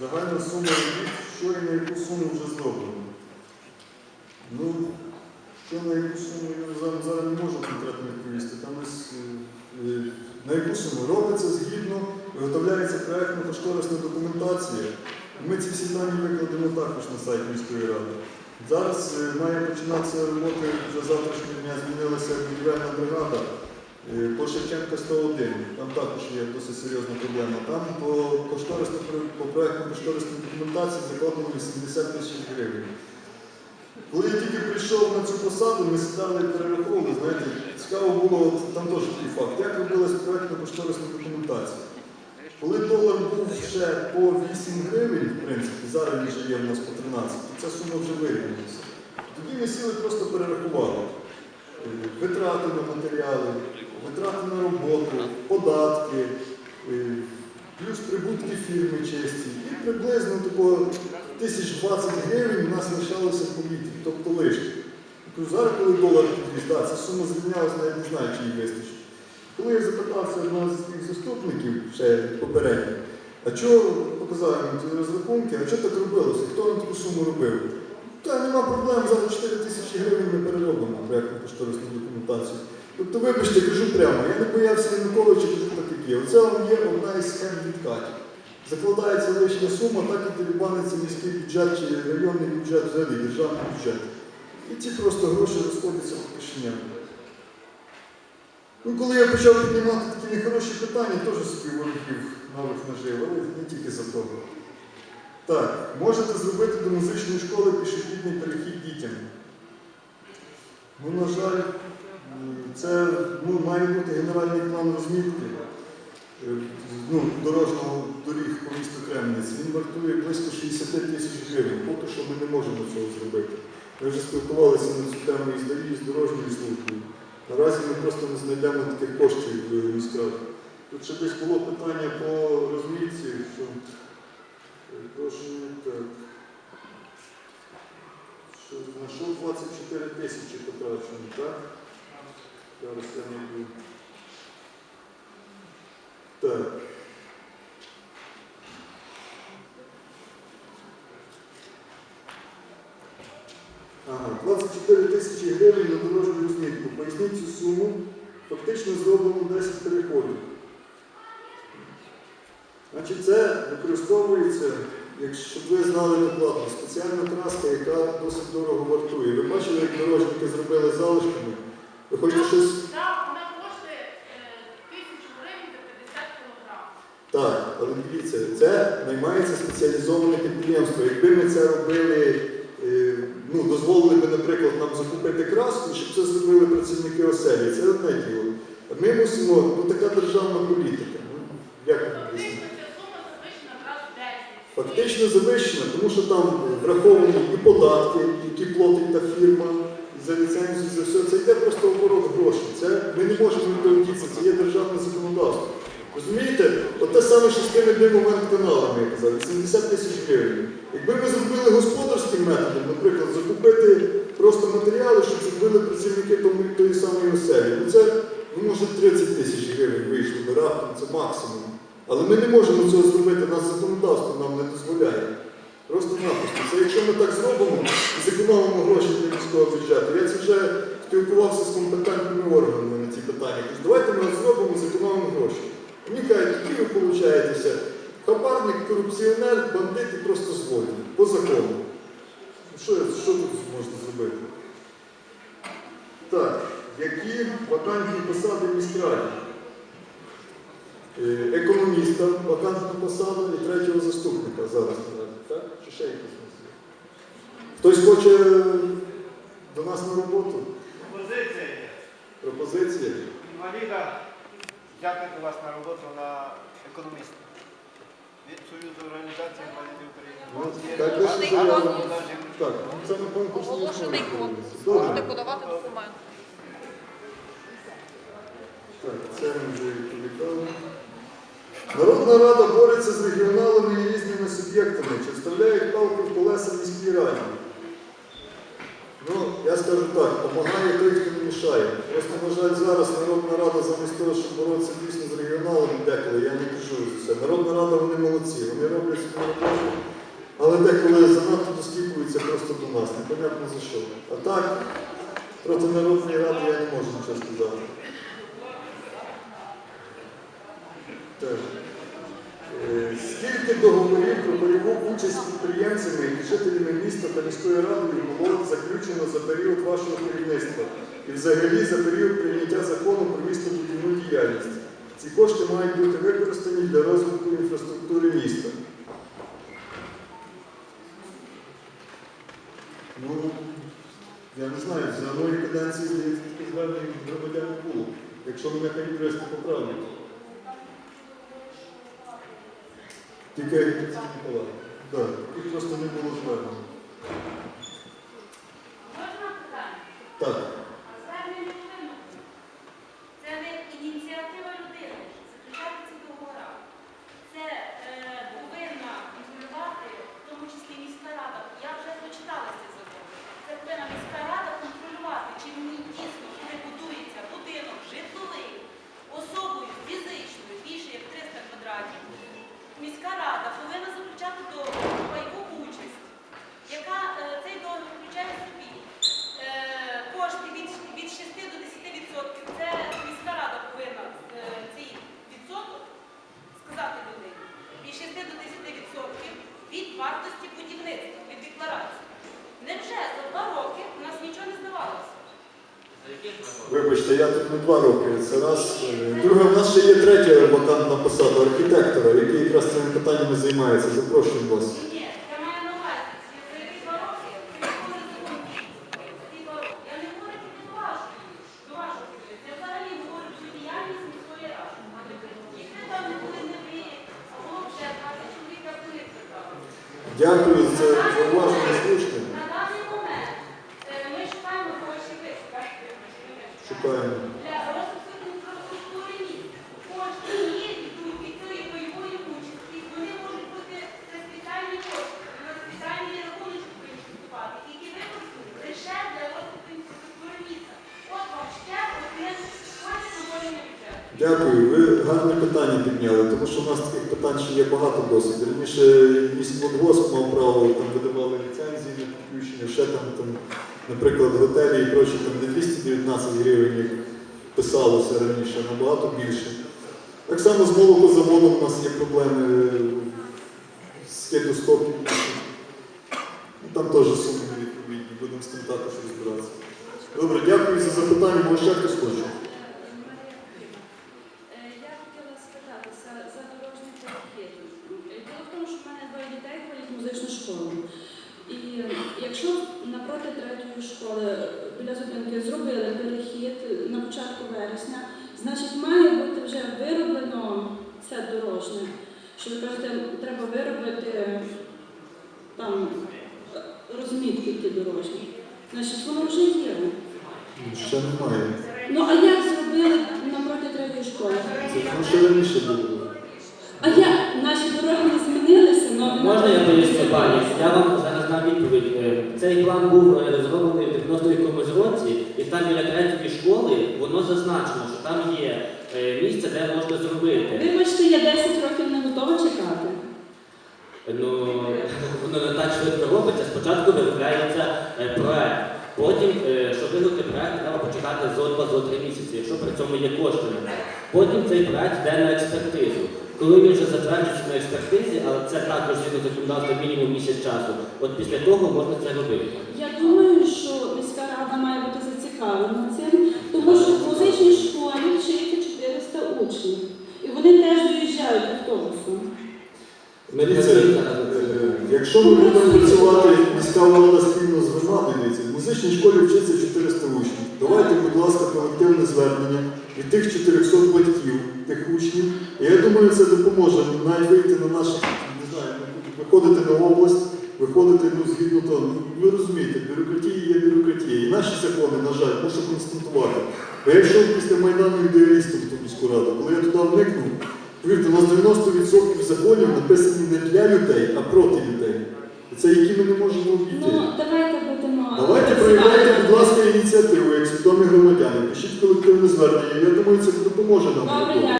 Загальна сума робіт, що і на яку суму вже зроблено. Ну, що на яку суму я зараз, не можу конкретно відповісти. Там ось, е, на яку суму робиться згідно, виготовляється проєктно-кошторисна документація. Ми ці всі дані викладемо також на сайт міської ради. Зараз е, має починатися робота вже завтрашнього дня змінилася будівельна бригада. По Шевченка 101, там також є досить серйозна проблема. Там по кошторисно по проектно кошторисній документації закладено 80 тисяч гривень. Коли я тільки прийшов на цю посаду, ми сідали і перераховували, знаєте, цікаво було, там теж такий факт, як робилась проектно кошторисна документація. Коли долар був ще по 8 гривень, в принципі, зараз він вже є в нас по 13, то ця сума вже вирівнялася. Тоді ми сіли просто перерахували е, витрати на матеріали, витрати на роботу, податки, плюс прибутки фірми честі. І приблизно такого тисяч 20 гривень у нас лишалося в повітрі, тобто лишки. Кажу, Зараз, коли долар підріс, ця сума звільнялася, навіть не знаю, чи їй вистачить. Коли я запитався одного з своїх заступників, ще попередньо, а чого показав йому ті розрахунки, а чого так робилося? Хто нам таку суму робив? Та нема проблем, зараз 4 тисячі гривень ми переробимо проєктну кошторисну документацію. Тобто, вибачте, кажу прямо, я не боявся Януковича, кажу так, як є. Оце вам є одна із схем відкатів. Закладається лишня сума, так і дерибаниться міський бюджет чи районний бюджет, взагалі державний бюджет. І ці просто гроші розходяться по кишеням. Ну, коли я почав піднімати такі нехороші питання, теж собі ворогів нових нажив, але не тільки за того. Так, можете зробити до музичної школи пішохідний перехід дітям. Ну, на жаль, це ну, має бути генеральний план розмітки е, ну, дорожнього доріг по місту Кремниць. Він вартує близько 60 тисяч гривень. Поки що ми не можемо цього зробити. Ми вже спілкувалися на цю тему із з дорожньою службою. Наразі ми просто не знайдемо таких коштів в міськраді. Тут ще десь було питання по розмітці, що е, прошу так. Що знайшов 24 тисячі потрачені, так? Зараз я не Так. Ага, 24 тисячі гривень на дорожню розмітку. Поясніть цю суму. Фактично зроблено 10 переходів. Значить, це використовується, щоб ви знали докладно, спеціальна краска, яка досить дорого вартує. Ви бачили, як дорожники зробили залишками? Ви хочете щось. Так, вона коштує е, тисячу гривень за 50 кілограм. Так, але дивіться, це наймається спеціалізоване підприємство. Якби ми це робили, е, ну, дозволили би, наприклад, нам закупити краску, щоб це зробили працівники оселі, це одне діло. Ми мусимо, ну така державна політика. Ну, як? Фактично ця сума завищена в раз в 10. Фактично завищена, тому що там враховані і податки, які платить та фірма за ліцензію, за все. Це йде просто оборот грошей. Це ми не можемо відповідатися, це є державне законодавство. Розумієте, от те саме, що з тими димомент каналами, я казав, 80 тисяч гривень. Якби ми зробили господарським методом, наприклад, закупити просто матеріали, щоб зробили працівники тої самої оселі, ну це ну, може 30 тисяч гривень вийшло би раптом, це максимум. Але ми не можемо цього зробити, нас законодавство нам не дозволяє. Просто-напросто. Це якщо ми так зробимо і зекономимо гроші для міського бюджету. Спілкувався з компетентними органами на ці питання. Кажу, давайте ми зробимо, зекономимо гроші. Мені кажуть, які ви получаєтеся? Хабарник, корупціонер, бандит і просто злодій. По закону. Ну, Що, що тут можна зробити? Так, які вакантні посади в міськраді? Е, економіста, вакантна посада і третього заступника зараз. Так? Чи ще якось? Хтось хоче до нас на роботу? Позиція є. Пропозиції? Інваліда взяти до вас на роботу на економіста. Від Союзу організації інвалідів Ну, України. так, заяву. Так, ну, це на конкурсній Оголошений конкурс. Можете подавати документи. Так, це ми вже відповідали. Народна рада бореться з регіоналами і різними суб'єктами, чи вставляють палку в колеса міській раді. Я скажу так, допомагає той, хто не мішає. Просто, на жаль, зараз Народна рада замість того, щоб боротися дійсно за регіоналами деколи, я не кажу за це. Народна рада, вони молодці, вони роблять свою роботу, але деколи занадто досліджуються просто до нас, непонятно за що. А так, проти Народної ради я не можу нічого сказати. Так. Скільки договорів про бойову участь підприємцями і жителями міста та міської ради було заключено за період вашого керівництва і взагалі за період прийняття закону про містобудівну діяльність? Ці кошти мають бути використані для розвитку інфраструктури міста. Ну, я не знаю, за нової каденції, здається, звернення громадян було. Якщо мене юристи поправлять. Тільки їх просто не було звернення. Можна питання? Так. А звернення людини це не ініціатива людини заключати ці договори. Це е, повинна контролювати, в тому числі міська рада. Я вже дочитала цей закон. Це повинна міська рада контролювати, чи мені дійсно коли будується будинок житловий особою фізичною більше як 300 квадратів. Міська рада повинна заключати договір про пайову участь, яка е, цей договір включає в собі е, кошти від, від 6 до 10 відсотків. Це міська рада повинна е, цей відсоток сказати людині. Від 6 до 10 відсотків від вартості будівництва, від декларації. Невже за два роки у нас нічого не здавалося? Вибачте, я тут не два роки. Це раз. Друге, в нас ще є третя вакантна посада архітектора, який якраз цими питаннями займається. Запрошуємо вас. Ні, я маю на увазі, ці за які два роки, це коли закон діє. Ці два роки. Я не говорю тільки до вашого, до вашого керівництва. Я взагалі говорю про діяльність міської ради. Якщо там не були не ви, а було б ще 20 чоловік, я б не викликала. Дякую за це зауваження слушне. На даний момент е, ми шукаємо гроші вишукати. Шукаємо. Для розвитку інфраструктури міста. Кошти є йдуть від цієї бойової участі. Вони можуть бути це спеціальні кошти, на спеціальні рахуночки повинні вступати, які використані лише для розвитку інфраструктури міста. От вам ще одне кошти створення бюджету. Дякую. Ви гарне питання підняли, тому що у нас таких питань ще є багато досить. Раніше міськводгосп мав право, там видавали ліцензії на підключення, ще там, там наприклад, готелі і прочі, там не 219 гривень, як писалося раніше, набагато більше. Так само з молокозаводом у нас є проблеми з кедостоків. Ну, Там теж суми невідповідні, будемо з тим також розбиратися. Добре, дякую за запитання. Може, ще хтось хоче? Е, Я хотіла спитатися за дорожній перехід. Е, Діло в тому, що в мене двоє дітей ходять в музичну школу. І якщо напроти третьої школи е, біля зупинки зробили перехід на початку вересня, значить має бути вже вироблено це дорожне. Що ви кажете, треба виробити там е, розмітки ті дорожні. Значить, воно вже є. Ще немає. Ну а як зробили напроти третьої школи? Це ще раніше було. А я наші дороги не змінилися, але Можна я поясню, пані? Я вам зараз дам відповідь. Е, Цей план був е, розроблений в 90 якомусь році, і там біля третьої школи воно зазначено, що там є е, місце, де можна зробити. Вибачте, я 10 років не готова чекати. Ну, Спочатку виробляється е, проект. Потім, е, щоб виготовити проект, треба почекати зо два зо три місяці, якщо при цьому є кошти на це. Потім цей проект йде на експертизу. Коли він вже затверджується на експертизі, але це також згідно законодавства мінімум місяць часу, от після того можна це робити. Я думаю, що міська рада має бути зацікавлена цим, тому що в музичній школі вчиться 400 учнів. І вони теж доїжджають автобусом. Ми Дивіться, працюємо е, зараз. Якщо ми будемо працювати міська влада спільно з громадою, в музичній школі вчиться 400 учнів. Давайте, будь ласка, колективне звернення від тих 400 батьків, тих учнів. І я думаю, це допоможе навіть вийти на наші, не знаю, виходити на область, виходити ну, згідно того. Ну, ви розумієте, бюрократія є бюрократія. І наші закони, на жаль, мушу констатувати. Бо я йшов після Майдану ідеалістом в ту міську раду. Коли я туди вникнув, Повірте, у нас 90% законів написані не для людей, а проти людей. Це які ми не можемо обійти. Ну, давайте будемо. Давайте проявляйте, будь ласка, ініціативу як свідомі громадяни. Пишіть колективне звернення. Я думаю, це допоможе нам.